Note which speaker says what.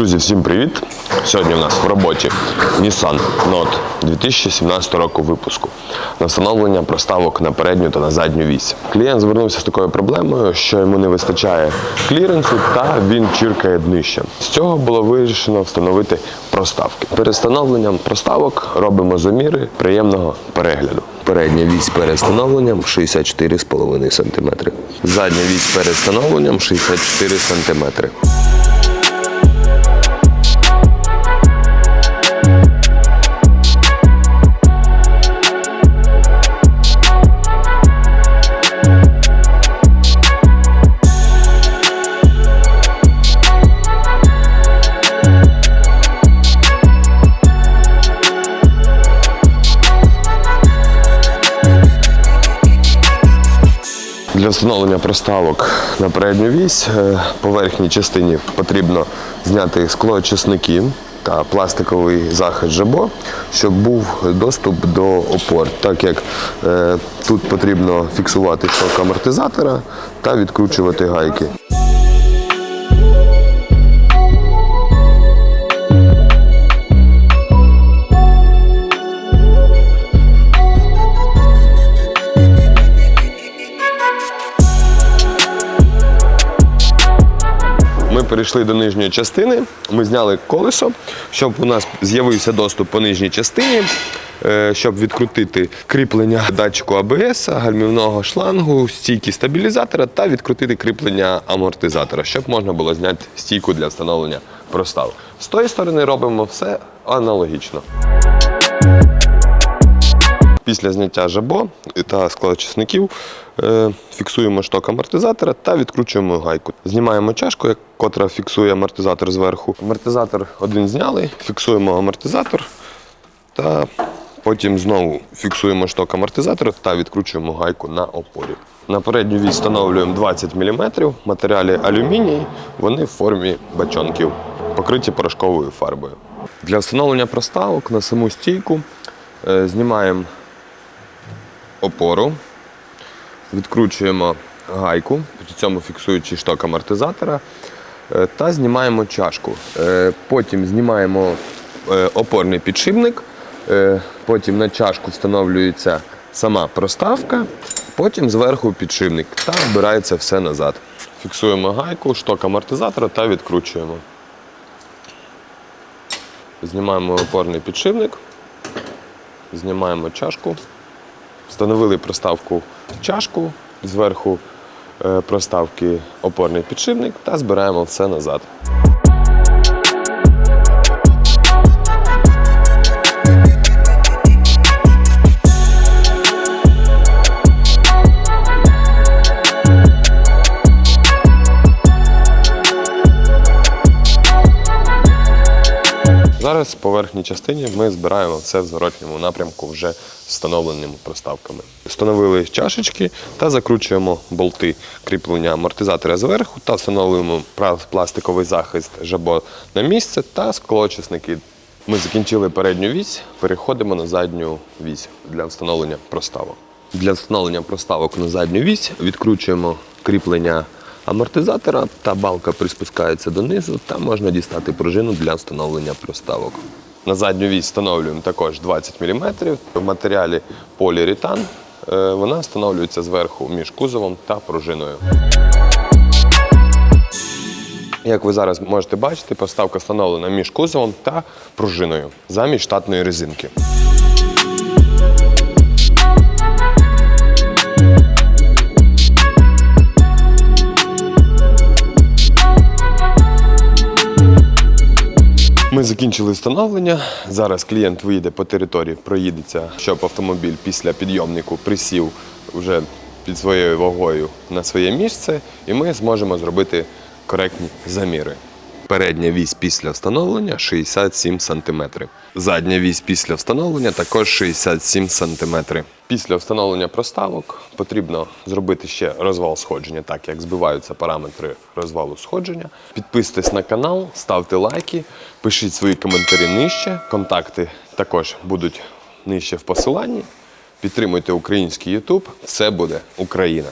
Speaker 1: Друзі, всім привіт! Сьогодні в нас в роботі Nissan Note 2017 року випуску на встановлення проставок на передню та на задню вісь. Клієнт звернувся з такою проблемою, що йому не вистачає кліренсу та він чіркає днище. З цього було вирішено встановити проставки. Перед встановленням проставок робимо заміри приємного перегляду. Передня вісь перед встановленням 64,5 см. Задня вісь перед встановленням 64 см. Для встановлення проставок на передню вісь поверхній по верхній частині потрібно зняти склоочисники та пластиковий захист жабо, щоб був доступ до опор, так як е, тут потрібно фіксувати шток амортизатора та відкручувати гайки. Ми перейшли до нижньої частини. Ми зняли колесо, щоб у нас з'явився доступ по нижній частині, е, щоб відкрутити кріплення датчику АБС, гальмівного шлангу, стійки стабілізатора та відкрутити кріплення амортизатора, щоб можна було зняти стійку для встановлення простав. З тої сторони робимо все аналогічно. Після зняття жабо та складочисників е, фіксуємо шток амортизатора та відкручуємо гайку. Знімаємо чашку, котра фіксує амортизатор зверху. Амортизатор один зняли, фіксуємо амортизатор та потім знову фіксуємо шток амортизатора та відкручуємо гайку на опорі. На передню встановлюємо 20 мм, матеріалі алюміній, вони в формі бачонків, покриті порошковою фарбою. Для встановлення проставок на саму стійку е, знімаємо опору, відкручуємо гайку, при цьому фіксуючи шток амортизатора, е, та знімаємо чашку. Е, Потім знімаємо е, опорний підшипник, потім на чашку встановлюється сама проставка, потім зверху підшипник та вбирається все назад. Фіксуємо гайку, шток амортизатора та відкручуємо. Знімаємо опорний підшипник, знімаємо чашку. Встановили проставку чашку, зверху е, проставки опорний підшипник та збираємо все назад. Зараз по верхній частині ми збираємо все в зворотньому напрямку вже встановленими проставками. Встановили чашечки та закручуємо болти кріплення амортизатора зверху та встановлюємо пластиковий захист жабо на місце та склоочисники. Ми закінчили передню вісь, переходимо на задню вісь для встановлення проставок. Для встановлення проставок на задню вісь відкручуємо кріплення амортизатора та балка приспускається донизу та можна дістати пружину для встановлення проставок. На задню вісь встановлюємо також 20 мм в матеріалі поліуретан. Е, Вона встановлюється зверху між кузовом та пружиною. Як ви зараз можете бачити, поставка встановлена між кузовом та пружиною замість штатної резинки. Ми закінчили встановлення. Зараз клієнт виїде по території, проїдеться, щоб автомобіль після підйомнику присів вже під своєю вагою на своє місце, і ми зможемо зробити коректні заміри. Передня вісь після встановлення 67 см. Задня вісь після встановлення також 67 см. Після встановлення проставок потрібно зробити ще розвал сходження, так як збиваються параметри розвалу сходження. Підписуйтесь на канал, ставте лайки, пишіть свої коментарі нижче. Контакти також будуть нижче в посиланні. Підтримуйте український YouTube. Все буде Україна!